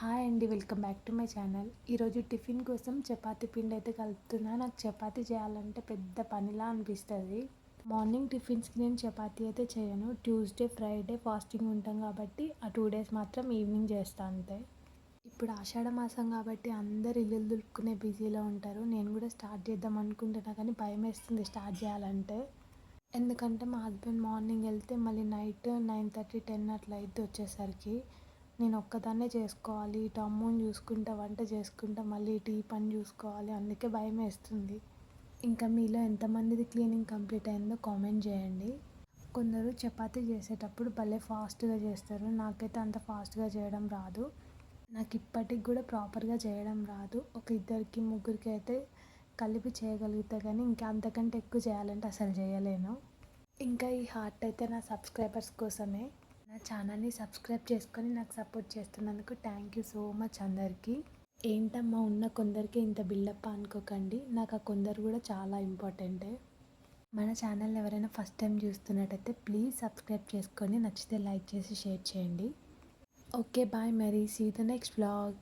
Hi అండి welcome back to my channel. ఈరోజు tiffin కోసం చపాతీ పిండి అయితే కలుపుతున్నా. నాకు చపాతీ చేయాలంటే పెద్ద పనిలా అనిపిస్తుంది. మార్నింగ్ టిఫిన్స్కి నేను చపాతీ అయితే చేయను. ట్యూస్డే ఫ్రైడే ఫాస్టింగ్ ఉంటాం కాబట్టి ఆ టూ డేస్ మాత్రం ఈవినింగ్ చేస్తాను అంతే. ఇప్పుడు ఆషాఢ మాసం కాబట్టి అందరు ఇల్లు దులుపుకునే బిజీలో ఉంటారు. నేను కూడా స్టార్ట్ చేద్దాం అనుకుంటున్నా కానీ భయం వేస్తుంది స్టార్ట్ చేయాలంటే. ఎందుకంటే మా హస్బెండ్ మార్నింగ్ వెళ్తే మళ్ళీ నైట్ నైన్ థర్టీ టెన్ అట్లా అయితే వచ్చేసరికి నేను ఒక్కదాన్నే చేసుకోవాలి. ఇటు అమ్మని చూసుకుంటా వంట చేసుకుంటా మళ్ళీ ఇటు ఈ పని చూసుకోవాలి. అందుకే భయం వేస్తుంది. ఇంకా మీలో ఎంతమందిది క్లీనింగ్ కంప్లీట్ అయిందో కామెంట్ చేయండి. కొందరు చపాతీ చేసేటప్పుడు భలే ఫాస్ట్గా చేస్తారు. నాకైతే అంత ఫాస్ట్గా చేయడం రాదు. నాకు ఇప్పటికి కూడా ప్రాపర్గా చేయడం రాదు. ఒక ఇద్దరికి ముగ్గురికి అయితే కలిపి చేయగలుగుతా కానీ ఇంకా అంతకంటే ఎక్కువ చేయాలంటే అసలు చేయలేను. ఇంకా ఈ హార్ట్ అయితే నా సబ్స్క్రైబర్స్ కోసమే. నా ఛానల్ని సబ్స్క్రైబ్ చేసుకొని నాకు సపోర్ట్ చేస్తున్నందుకు థ్యాంక్ యూ సో మచ్ అందరికీ. ఏంటమ్మా ఉన్న కొందరికి ఇంత బిల్డప్ అనుకోకండి. నాకు ఆ కొందరు కూడా చాలా ఇంపార్టెంటే. మన ఛానల్ ఎవరైనా ఫస్ట్ టైం చూస్తున్నట్టయితే ప్లీజ్ సబ్స్క్రైబ్ చేసుకొని నచ్చితే లైక్ చేసి షేర్ చేయండి. ఓకే బాయ్ మరి. See the next blog